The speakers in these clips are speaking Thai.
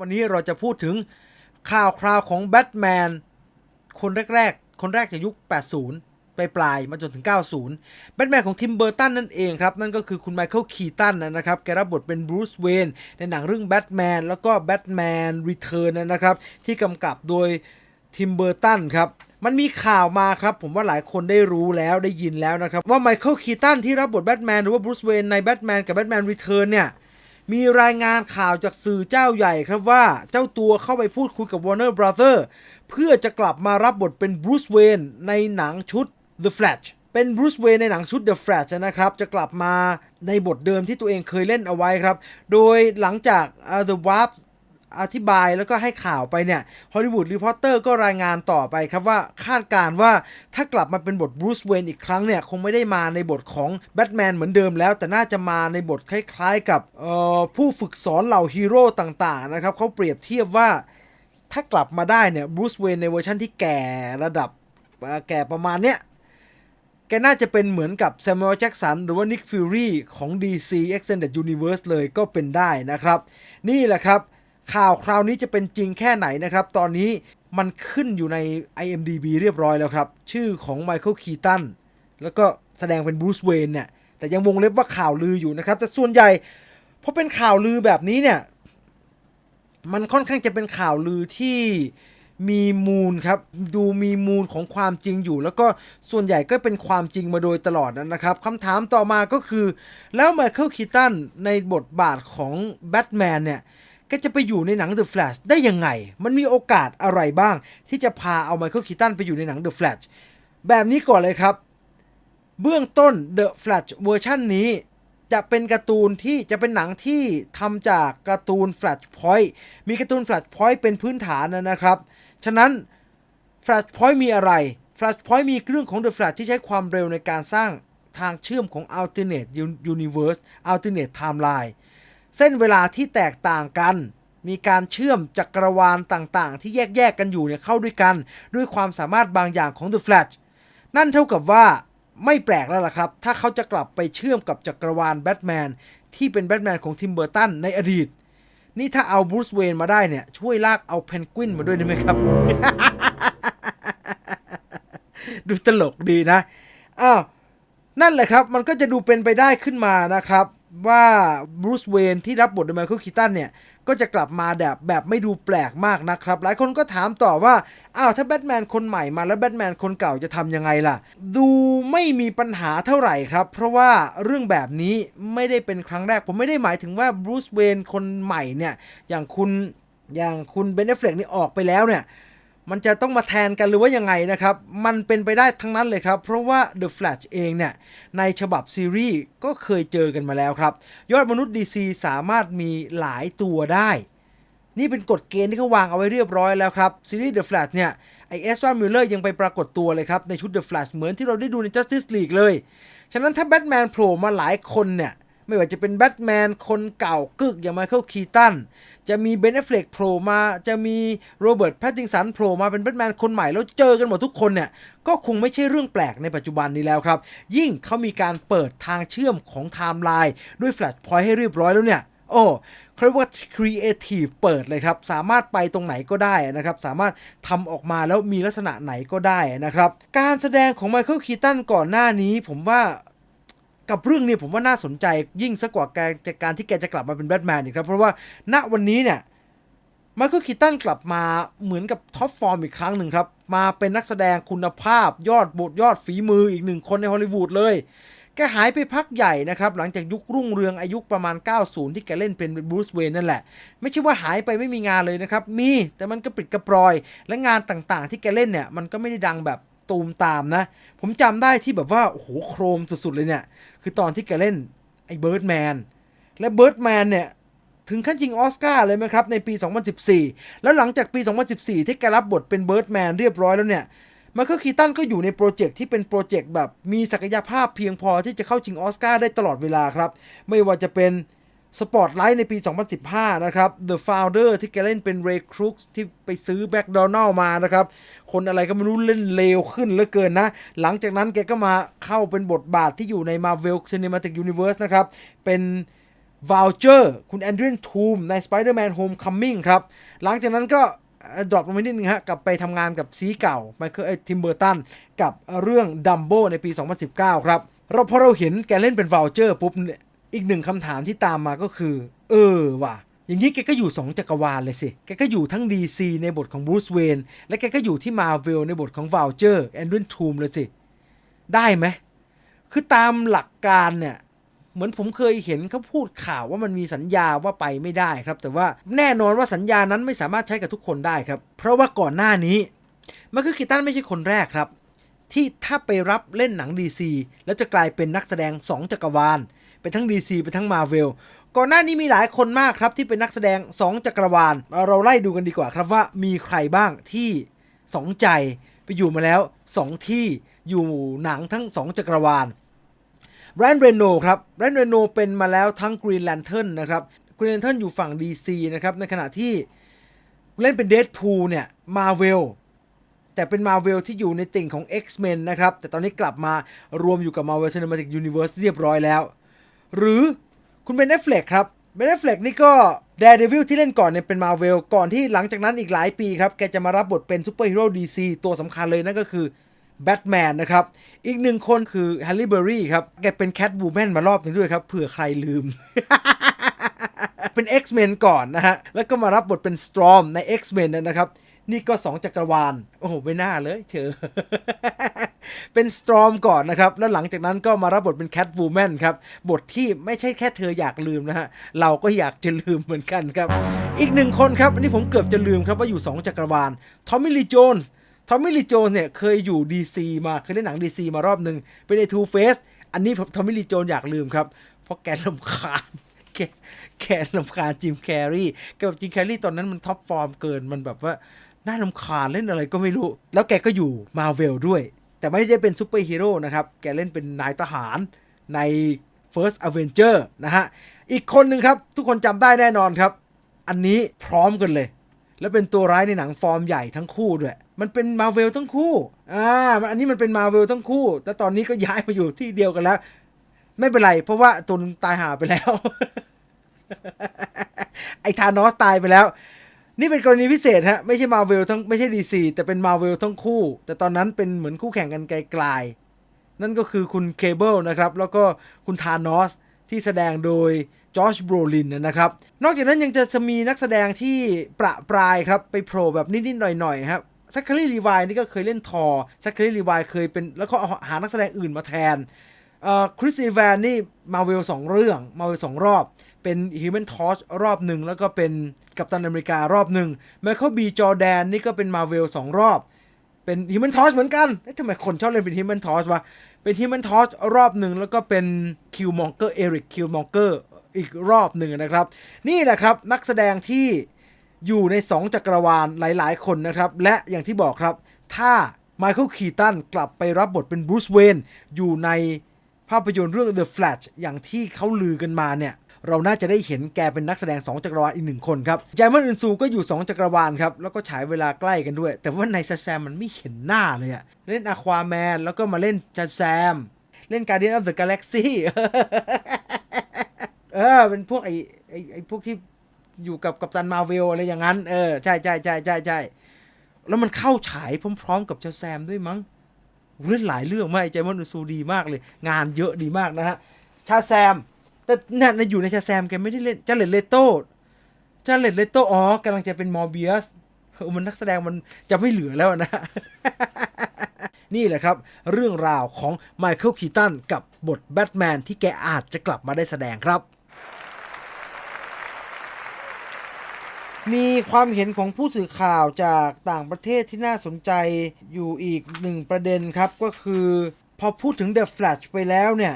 วันนี้เราจะพูดถึงข่าวคราวของแบทแมนคนแรกๆ คนแรกจากยุค 80 ไปปลายมาจนถึง 90 แบทแมนของทิมเบอร์ตันนั่นเองครับ นั่นก็คือคุณไมเคิลคีตันนะครับแกรับบทเป็นบรูซเวนในหนังเรื่องแบทแมนแล้วก็แบทแมนรีเทิร์นนะครับ ที่กำกับโดยทิมเบอร์ตันครับมันมีข่าวมาครับ ผมว่าหลายคนได้รู้แล้วได้ยินแล้วนะครับ ว่าไมเคิลคีตันที่รับบทแบทแมนหรือว่าบรูซเวนในแบทแมนกับแบทแมนรีเทิร์นเนี่ย มีรายงานข่าวจากสื่อเจ้าใหญ่ครับว่าเจ้าตัวเข้าไปพูดคุยกับ Warner Brother เพื่อจะกลับมารับบทเป็นบรูซเวนในหนังชุด The Flash เป็นบรูซเวนในหนังชุด The Flash นะครับ จะกลับมาในบทเดิมที่ตัวเองเคยเล่นเอาไว้ครับ โดยหลังจาก uh, The Warp อธิบายแล้วก็ให้ข่าวไปเนี่ยฮอลลีวูดรีพอร์เตอร์ก็รายงานต่อไปครับว่าคาดการณ์ว่าถ้ากลับมาเป็นบทบรูซเวนอีกครั้งเนี่ย คงไม่ได้มาในบทของแบทแมนเหมือนเดิมแล้ว แต่น่าจะมาในบทคล้ายๆ กับออผู้ฝึกสอนเหล่าฮีโร่ต่างๆนะครับเขาเปรียบเทียบว่าถ้ากลับมาได้เนี่ยบรูซเวนในเวอร์ชันที่แก่ระดับแก่ประมาณเนี้ยแกน่าจะเป็นเหมือนกับ Samuel Jackson หรือว่า Nick Fury ของ DC Extended Universe เลยก็เป็นได้นะครับ นี่แหละครับ ข่าวคราวนี้จะเป็นจริงแค่ไหนนะครับ ตอนนี้มันขึ้นอยู่ใน IMDB เรียบร้อยแล้วครับ ชื่อของ Michael Keaton แล้วก็แสดงเป็น Bruce Wayne เนี่ยแต่ยังวงเล็บว่าข่าวลืออยู่นะครับ แต่ส่วนใหญ่พอเป็นข่าวลือแบบนี้เนี่ย มันค่อนข้างจะเป็นข่าวลือที่มีมูลครับ ดูมีมูลของความจริงอยู่ แล้วก็ส่วนใหญ่ก็เป็นความจริงมาโดยตลอดนะครับคำถามต่อมาก็คือ แล้วไมเคิลคีตันในบทบาทของแบทแมนเนี่ย ก็จะไปอยู่ในหนัง The Flash ได้ยังไง มันมีโอกาสอะไรบ้าง ที่จะพาเอาไมเคิลคีตันไปอยู่ในหนัง The Flash แบบนี้ก่อนเลยครับ เบื้องต้น The Flash เวอร์ชันนี้ จะเป็นการ์ตูนที่จะเป็นหนังที่ทำจากการ์ตูน Flashpoint มีการ์ตูน Flashpoint เป็นพื้นฐานนะครับ ฉะนั้น Flashpoint มีอะไร Flashpoint มีเรื่องของ The Flash ที่ใช้ความเร็วในการสร้างทางเชื่อมของ Alternate Universe Alternate Timeline เส้นเวลาที่แตกต่างกัน มีการเชื่อมจักรวาลต่างๆ ที่แยกๆกันอยู่เนี่ยเข้าด้วยกัน ด้วยความสามารถบางอย่างของ The Flash นั่นเท่ากับว่าไม่แปลกแล้วล่ะครับ ถ้าเขาจะกลับไปเชื่อมกับจักรวาลแบทแมนที่เป็นแบทแมนของทิมเบอร์ตันในอดีต นี่ถ้าเอาบรูซเวนมาได้เนี่ย ช่วยลากเอาเพนกวินมาด้วยได้ไหมครับ ดูตลกดีนะ อ้าว นั่นแหละครับ มันก็จะดูเป็นไปได้ขึ้นมานะครับ ว่าบรูซเวนที่รับบทโดยไมเคิลคีตันเนี่ย ก็จะกลับมาแบบแบบไม่ดูแปลกมากนะครับ หลายคนก็ถามต่อว่า อ้าว ถ้าแบทแมนคนใหม่มาแล้วแบทแมนคนเก่าจะทำยังไงล่ะ ดูไม่มีปัญหาเท่าไหร่ครับ เพราะว่าเรื่องแบบนี้ไม่ได้เป็นครั้งแรก ผมไม่ได้หมายถึงว่าบรูซเวนคนใหม่เนี่ย อย่างคุณอย่างคุณเบนเนฟเฟลกนี่ออกไปแล้วเนี่ย มันจะต้องมาแทนกันหรือว่ายังไงนะครับ มันเป็นไปได้ทั้งนั้นเลยครับ เพราะว่า The Flash เองเนี่ย ในฉบับซีรีส์ก็เคยเจอกันมาแล้วครับ ยอดมนุษย์ DC สามารถมีหลายตัวได้ นี่เป็นกฎเกณฑ์ที่เขาวางเอาไว้เรียบร้อยแล้วครับ ซีรีส์ The Flash เนี่ย ไอเอสวามิลเลอร์ยังไปปรากฏตัวเลยครับ ในชุด The Flash เหมือนที่เราได้ดูใน Justice League เลย ฉะนั้นถ้าแบทแมนโผล่มาหลายคนเนี่ย ไม่ว่าจะเป็นแบทแมนคนเก่ากึกอย่างไมเคิลคีตันจะมีเบนเอฟเฟลกโผล่มาจะมีโรเบิร์ตแพตติงสันโผล่มาเป็นแบทแมนคนใหม่แล้วเจอกันหมดทุกคนเนี่ย ก็คงไม่ใช่เรื่องแปลกในปัจจุบันนี้แล้วครับ ยิ่งเขามีการเปิดทางเชื่อมของไทม์ไลน์ด้วยแฟลชพอยต์ให้เรียบร้อยแล้วเนี่ยโอ้เขาเรียกว่า Creative เปิดเลยครับ สามารถไปตรงไหนก็ได้นะครับ สามารถทำออกมาแล้วมีลักษณะไหนก็ได้นะครับ การแสดงของไมเคิลคีตันก่อนหน้านี้ผมว่า กับเรื่องนี้ผมว่าน่าสนใจยิ่งสักกว่าการการที่แกจะกลับมาเป็นแบทแมนอีกครับ เพราะว่าณวันนี้เนี่ยไมเคิลคีตันกลับมาเหมือนกับท็อปฟอร์มอีกครั้งหนึ่งครับ มาเป็นนักแสดงคุณภาพยอดบทยอดฝีมืออีกหนึ่งคนในฮอลลีวูดเลยแกหายไปพักใหญ่นะครับ หลังจากยุครุ่งเรืองอายุประมาณ 90 ที่แกเล่นเป็นบรูซเวนนั่นแหละ ไม่ใช่ว่าหายไปไม่มีงานเลยนะครับ มีแต่มันก็ปิดกระปรอย และงานต่างๆ ที่แกเล่นเนี่ย มันก็ไม่ได้ดังแบบ ตูมตามนะ ผมจำได้ที่แบบว่า โอ้โห โครมสุด ๆ เลยเนี่ย คือตอนที่แกเล่น ไอ้เบิร์ดแมน และเบิร์ดแมนเนี่ย ถึงขั้นชิงออสการ์เลยไหมครับ ในปี 2014 แล้วหลังจากปี 2014 ที่แกรับบทเป็นเบิร์ดแมนเรียบร้อยแล้วเนี่ยไมเคิลคีตันก็อยู่ในโปรเจกต์ที่เป็นโปรเจกต์แบบมีศักยภาพเพียงพอที่จะเข้าชิงออสการ์ได้ตลอดเวลาครับ ไม่ว่าจะเป็น สปอตไลท์ในปี 2015 นะครับ The Founder ที่แกเล่นเป็นเรย์ครุกที่ไปซื้อแบ็กโดนัลมานะครับ คนอะไรก็ไม่รู้เล่นเลวขึ้นเหลือเกินนะ หลังจากนั้นแกก็มาเข้าเป็นบทบาทที่อยู่ใน Marvel Cinematic Universe นะครับ เป็นว o ลเจอร์คุณแอนดรีนทูมใน Spider-Man Homecoming ครับ หลังจากนั้นก็ดรอปลงไปนิดนึงฮะกลับไปทำงานกับซีเก่าไมเคิลทิมเบอร์ตันกับเรื่องดัมโบในปี 2019 ครับเราพอเราเห็นแกเล่นเป็นว o ลเจอร์ปุ๊บ อีกหนึ่งคำถามที่ตามมาก็คือ เออว่ะ อย่างนี้แกก็อยู่ 2 จักรวาลเลยสิ แกก็อยู่ทั้ง DC ในบทของบรูซเวนและแกก็อยู่ที่ Marvel ในบทของว o ลเจอร์แอนดรีนทูมเลยสิ ได้ไหม คือตามหลักการเนี่ยเหมือนผมเคยเห็นเขาพูดข่าวว่ามันมีสัญญาว่าไปไม่ได้ครับ แต่ว่าแน่นอนว่าสัญญานั้นไม่สามารถใช้กับทุกคนได้ครับ เพราะว่าก่อนหน้านี้มันคือคิตันไม่ใช่คนแรกครับ ที่ถ้าไปรับเล่นหนัง DC แล้วจะกลายเป็นนักแสดง 2 จักรวาล เป็นทั้ง DC เป็นทั้ง Marvel ก่อนหน้านี้มีหลายคนมากครับที่เป็นนักแสดง 2 จักรวาล เราไล่ดูกันดีกว่าครับว่ามีใครบ้างที่สองใจไปอยู่มาแล้ว 2 ที่อยู่หนังทั้ง 2 จักรวาลแบรนด์เรโนครับแบรนด์เรโนเป็นมาแล้วทั้ง Green Lantern นะครับ Green Lantern อยู่ฝั่ง DC นะครับในขณะที่เล่นเป็น Deadpool เนี่ย Marvel แต่เป็น Marvel ที่อยู่ในติ่งของ X-Men นะครับ แต่ตอนนี้กลับมารวมอยู่กับ Marvel Cinematic Universe เรียบร้อยแล้ว หรือคุณเป็น Netflix ครับเป็น Netflix นี่ก็ Daredevil ที่เล่นก่อนเนี่ยเป็น Marvel ก่อนที่หลังจากนั้นอีกหลายปีครับ แกจะมารับบทเป็นซูเปอร์ฮีโร่ DC ตัวสำคัญเลยนั่นก็คือแบทแมนนะครับ อีกหนึ่งคนคือแฮัน l ี b เบอรี่ครับ แกเป็นแคทบูแมนมารอบหนึงด้วยครับ เผื่อใครลืม เป็น X-Men ก่อนนะฮะ แล้วก็มารับบทเป็น Storm ใน X-Men นะครับ นี่ก็ 2 จักรวาล โอ้โห ไม่น่าเลยเชอ เป็น Storm ก่อนนะครับ แล้วหลังจากนั้นก็มารับบทเป็น Catwoman ครับ บทที่ไม่ใช่แค่เธออยากลืมนะฮะ เราก็อยากจะลืมเหมือนกันครับ อีกหนึ่งคนครับ อันนี้ผมเกือบจะลืมครับว่าอยู่ 2 จักรวาล ทอมมี่ลีโจนส์ ทอมมี่ลีโจนส์เนี่ยเคยอยู่ DC มา เคยเล่นหนัง DC มารอบหนึ่งเป็นไอ้ทูเฟส อันนี้ทอมมี่ลีโจนส์อยากลืมครับ เพราะแกลำคาญแกแกลำคาญจิมแคร์รีแกแบบจิมแคร์รีตอนนั้นมันท็อปฟอร์มเกิน มันแบบว่าน่าลำคาญเล่นอะไรก็ไม่รู้ แล้วแกก็อยู่มาเวลด้วย แต่ไม่ได้เป็นซูเปอร์ฮีโร่นะครับ แกเล่นเป็นนายทหารใน First Avenger นะฮะ อีกคนหนึ่งครับ ทุกคนจำได้แน่นอนครับ อันนี้พร้อมกันเลย แล้วเป็นตัวร้ายในหนังฟอร์มใหญ่ทั้งคู่ด้วย มันเป็นมาเวลทั้งคู่ อ่า อันนี้มันเป็นมาเวลทั้งคู่ แต่ตอนนี้ก็ย้ายมาอยู่ที่เดียวกันแล้ว ไม่เป็นไร เพราะว่าตัวนึงตายหาไปแล้ว ไอ้ธานอสตายไปแล้ว นี่เป็นกรณีพิเศษฮะ ไม่ใช่มาเวลทั้งไม่ใช่ดีซีแต่เป็นมาเวลทั้งคู่ แต่ตอนนั้นเป็นเหมือนคู่แข่งกันไกลๆ นั่นก็คือคุณเคเบิลนะครับ แล้วก็คุณธานอสที่แสดงโดยจอชบรลินนะครับ นอกจากนั้นยังจะมีนักแสดงที่ประปรายครับ ไปโผล่แบบนิด ๆ หน่อย ๆ ครับซัคคารีลีวายนี่ก็เคยเล่นทอซัคคารีลีวายเคยเป็นแล้วก็หานักแสดงอื่นมาแทนคริสอีแวนนี่มาเวลสองเรื่องมาเวลสองรอบ เป็น Human Torch รอบหนึ่งแล้วก็เป็น กัปตันอเมริการอบหนึ่งไมเคิลบีจอแดนนี่ก็เป็นมาเวลสองรอบ เป็น Human Torch เหมือนกันเอ๊ะทำไมคนชอบเล่นเป็น Human Torch วะ เป็น Human Torch รอบหนึ่งแล้วก็เป็น Killmonger Eric Killmonger อีกรอบหนึ่งนะครับ นี่แหละครับนักแสดงที่อยู่ใน 2 จักรวาลหลาย ๆ คนนะครับ และอย่างที่บอกครับ ถ้าไมเคิลคีตันกลับไปรับบทเป็นบรูซเวนอยู่ในภาพยนตร์เรื่อง The Flash อย่างที่เขาลือกันมาเนี่ย เราน่าจะได้เห็นแกเป็นนักแสดง 2 จักรวาลอีกหนึ่งคนครับแจมอนอึนซูก็อยู่ 2 จักรวาลครับ แล้วก็ฉายเวลาใกล้กันด้วย แต่ว่าในแซมมันไม่เห็นหน้าเลยอะเล่นอะควาแมนแล้วก็มาเล่นจาแซม เล่น Guardian of the Galaxy เออ เป็นพวกไอ้ไอ้ไอ้พวกที่อยู่กับกัปตันมาเวลอะไรอย่างนั้น เออ ใช่ใช่ใช่ใช่ใช่แล้วมันเข้าฉายพร้อม ๆ กับเจ้าแซมด้วยมั้งเล่นหลายเรื่องมากไอ้ใจมอนอูซูดีมากเลย งานเยอะดีมากนะฮะชาแซม แต่เนี่ยในอยู่ในชาแซมแกไม่ได้เล่นจาเลตเลโต้จาเลตเลโต้อ๋อกำลังจะเป็นมอร์เบียสเออมันนักแสดงมันจะไม่เหลือแล้วนะ นี่แหละครับ เรื่องราวของไมเคิลคีตันกับบทแบทแมนที่แกอาจจะกลับมาได้แสดงครับ มีความเห็นของผู้สื่อข่าวจากต่างประเทศที่น่าสนใจอยู่อีกหนึ่งประเด็นครับก็คือ พอพูดถึง The Flash ไปแล้วเนี่ย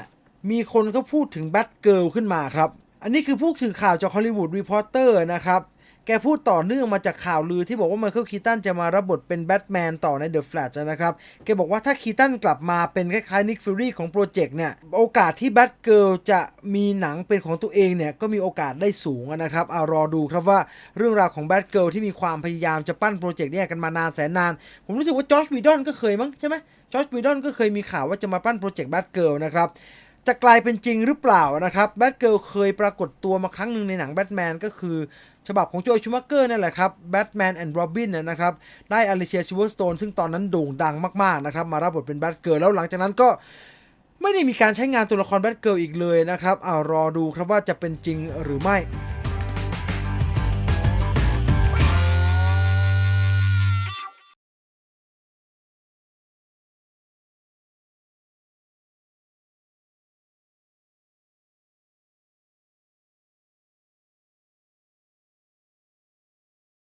มีคนก็พูดถึง Batgirl ขึ้นมาครับ อันนี้คือผู้สื่อข่าวจาก Hollywood Reporter นะครับ แกพูดต่อเนื่องมาจากข่าวลือที่บอกว่าไมเคิลคีตันจะมารับบทเป็นแบทแมนต่อใน The Flash นะครับ แกบอกว่าถ้าคีตันกลับมาเป็นคล้ายๆนิกฟิลลี่ของโปรเจกต์เนี่ย โอกาสที่แบทเกิลจะมีหนังเป็นของตัวเองเนี่ย ก็มีโอกาสได้สูงนะครับเอารอดูครับว่าเรื่องราวของแบทเกิลที่มีความพยายามจะปั้นโปรเจกต์เนี่ยกันมานานแสนนาน ผมรู้สึกว่าจอร์จวีดอนก็เคยมั้งใช่ไหมจอร์จวีดอนก็เคยมีข่าวว่าจะมาปั้นโปรเจกต์แบทเกิลนะครับ จะกลายเป็นจริงหรือเปล่านะครับแบทเกิลเคยปรากฏตัวมาครั้งหนึ่งในหนังแบทแมนก็คือ ฉบับของโจชูมักเกอร์นั่นแหละครับแบทแมนแอนด์โรบินนะครับได้อลิเชียชิวเวอร์สโตนซึ่งตอนนั้นโด่งดังมากๆนะครับมารับบทเป็นแบทเกิลแล้วหลังจากนั้นก็ไม่ได้มีการใช้งานตัวละครแบทเกิลอีกเลยนะครับอ่ารอดูครับว่าจะเป็นจริงหรือไม่